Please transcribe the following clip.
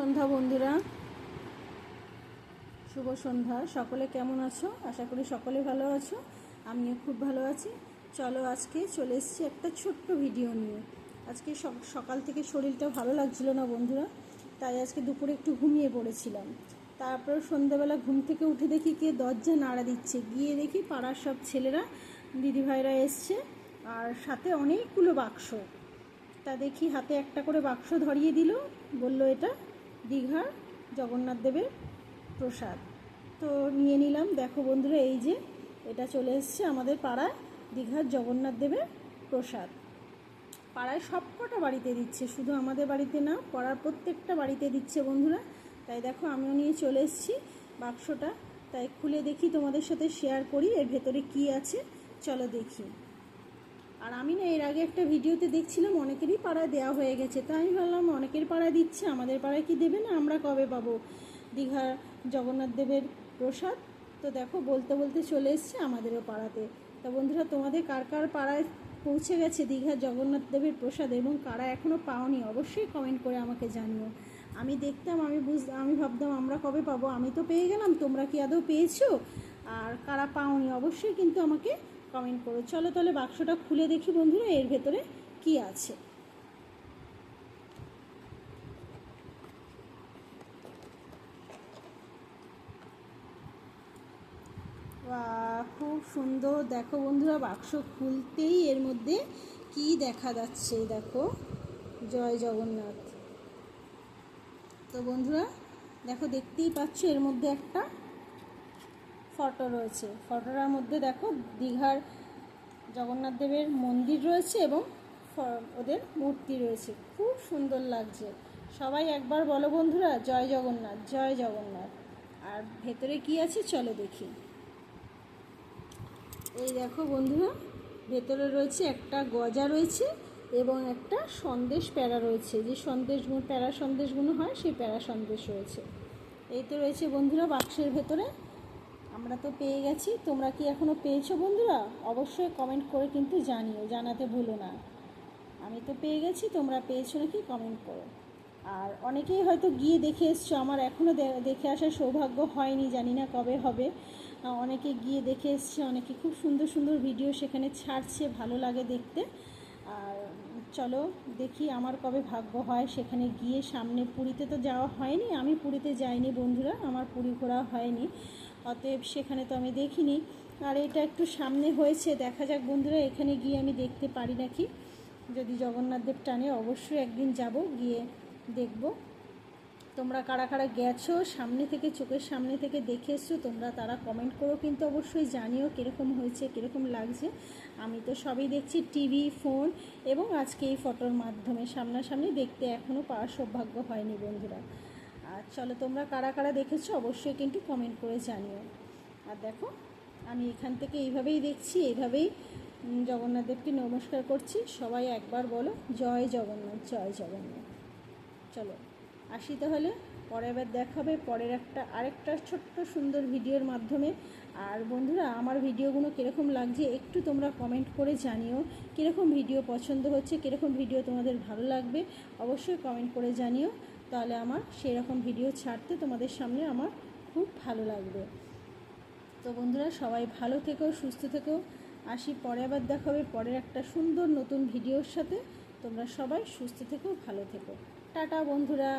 সন্ধ্যা বন্ধুরা। শুভ সন্ধ্যা। সকলে কেমন আছো? আশা করি সকলে ভালো আছো। আমিও খুব ভালো আছি। চলো আজকে চলে এসেছি একটা ছোট্ট ভিডিও নিয়ে। আজকে সক- সকাল থেকে শরীরটা ভালো লাগছিল না বন্ধুরা, তাই আজকে দুপুরে একটু ঘুমিয়ে পড়েছিলাম। তারপর সন্ধ্যাবেলা ঘুম থেকে উঠে দেখি কে দরজা নাড়া দিচ্ছে। গিয়ে দেখি পাড়ার সব ছেলেরা, দিদিভাইরা এসছে, আর সাথে অনেকগুলো বাক্স। তা দেখি হাতে একটা করে বাক্স ধরিয়ে দিল, বলল এটা দীঘার জগন্নাথ দেবের প্রসাদ। তো নিয়ে নিলাম। দেখো বন্ধুরা, এই যে এটা চলে এসছে আমাদের পাড়ায় দীঘার জগন্নাথ দেবের প্রসাদ। পাড়ায় সব কটা বাড়িতে দিচ্ছে, শুধু আমাদের বাড়িতে না, পাড়ার প্রত্যেকটা বাড়িতে দিচ্ছে বন্ধুরা। তাই দেখো, আমিও নিয়ে চলে এসেছি বাক্সটা। তাই খুলে দেখি, তোমাদের সাথে শেয়ার করি, এর ভেতরে কি আছে, চলো দেখি। আর আমি না এর আগে একটা ভিডিওতে দেখছিলাম অনেকেরই পাড়ায় দেওয়া হয়ে গেছে তাই আমি ভাবলাম অনেকের পাড়ায় দিচ্ছে, আমাদের পাড়ায় কি দেবে না, আমরা কবে পাবো? দীঘা জগন্নাথ দেবের প্রসাদ? তো দেখো, বলতে বলতে চলে এসছে আমাদেরও পাড়াতে। তা বন্ধুরা, তোমাদের কার কার পাড়ায় পৌঁছে গেছে দীঘা জগন্নাথ দেবের প্রসাদ এবং কারা এখনও পাওনি, অবশ্যই কমেন্ট করে আমাকে জানিও। আমি দেখতাম, আমি বুঝ, আমি ভাবতাম আমরা কবে পাবো, আমি তো পেয়ে গেলাম, তোমরা কি আদৌ পেয়েছ? আর কারা পাওনি, অবশ্যই কিন্তু আমাকে কমেন্ট করো। চলো তাহলে বাক্সটা খুলে দেখি বন্ধুরা, এর ভেতরে কি আছে। খুব সুন্দর। দেখো বন্ধুরা, বাক্স খুলতেই এর মধ্যে কি দেখা যাচ্ছে, দেখো। জয় জগন্নাথ। তো বন্ধুরা, দেখো দেখতেই পাচ্ছ এর মধ্যে একটা ফটো রয়েছে। ফটোটার মধ্যে দেখো দীঘার জগন্নাথ দেবের মন্দির রয়েছে এবং ওদের মূর্তি রয়েছে। খুব সুন্দর লাগছে। সবাই একবার বলো বন্ধুরা, জয় জগন্নাথ জয় জগন্নাথ। আর ভেতরে কি আছে চলো দেখি। এই দেখো বন্ধুরা, ভেতরে রয়েছে একটা গজা রয়েছে এবং একটা সন্দেশ প্যারা রয়েছে। যে সন্দেশগুলো প্যারা সন্দেশগুলো হয়, সেই প্যারা সন্দেশ রয়েছে। এই তো রয়েছে বন্ধুরা বাক্সের ভেতরে। আমরা তো পেয়ে গেছি। তোমরা কি এখনও পেয়েছ বন্ধুরা? অবশ্যই কমেন্ট করে কিন্তু জানিও, জানাতে ভুলো না। আমি তো পেয়ে গেছি, তোমরা পেয়েছ নাকি কমেন্ট করো। আর অনেকেই হয়তো গিয়ে দেখে এসছো, আমার এখনও দেখে আসার সৌভাগ্য হয়নি, জানি না কবে হবে। অনেকে গিয়ে দেখে এসছে, অনেকে খুব সুন্দর সুন্দর ভিডিও সেখানে ছাড়ছে, ভালো লাগে দেখতে। আর চলো দেখি আমার কবে ভাগ্য হয়, সেখানে গিয়ে সামনে পুরীতে তো যাওয়া হয়নি, আমি পুরীতে যাইনি বন্ধুরা, আমার পুরী ঘোরা হয়নি। অতএব সেখানে তো আমি দেখিনি। আর এটা একটু সামনে হয়েছে, দেখা যাক বন্ধুরা, এখানে গিয়ে আমি দেখতে পারি নাকি। যদি জগন্নাথ দেব টানে, অবশ্যই একদিন যাব, গিয়ে দেখব। তোমরা কারা কারা গেছো, সামনে থেকে, চোখের সামনে থেকে দেখে এসছো, তোমরা তারা কমেন্ট করো, কিন্তু অবশ্যই জানিও কীরকম হয়েছে, কীরকম লাগছে। আমি তো সবই দেখছি টিভি ফোন এবং আজকে এই ফটোর মাধ্যমে। সামনাসামনি দেখতে এখনও পাওয়ার সৌভাগ্য হয়নি বন্ধুরা। আর চলো তোমরা কারা কারা দেখেছ অবশ্যই কিন্তু কমেন্ট করে জানিও। আর দেখো, আমি এখান থেকে এইভাবেই দেখছি, এইভাবেই জগন্নাথ দেবকে নমস্কার করছি। সবাই একবার বলো, জয় জগন্নাথ জয় জগন্নাথ। চলো, আসি তাহলে। পরের বার দেখাবে পরের একটা, আরেকটা ছোট্ট সুন্দর ভিডিওর মাধ্যমে। আর বন্ধুরা, আমার ভিডিওগুলো কীরকম লাগছে একটু তোমরা কমেন্ট করে জানিও। কীরকম ভিডিও পছন্দ হচ্ছে, কীরকম ভিডিও তোমাদের ভালো লাগবে, অবশ্যই কমেন্ট করে জানিও। তাহলে আমার সেই রকম ভিডিও ছাড়তে তোমাদের সামনে আমার খুব ভালো লাগবে। তো বন্ধুরা, সবাই ভালো থেকো, সুস্থ থেকো। আসি পরে আবার দেখাবে পরের একটা সুন্দর নতুন ভিডিওর সাথে। তোমরা সবাই সুস্থ থেকো, ভালো থেকো। টাটা বন্ধুরা।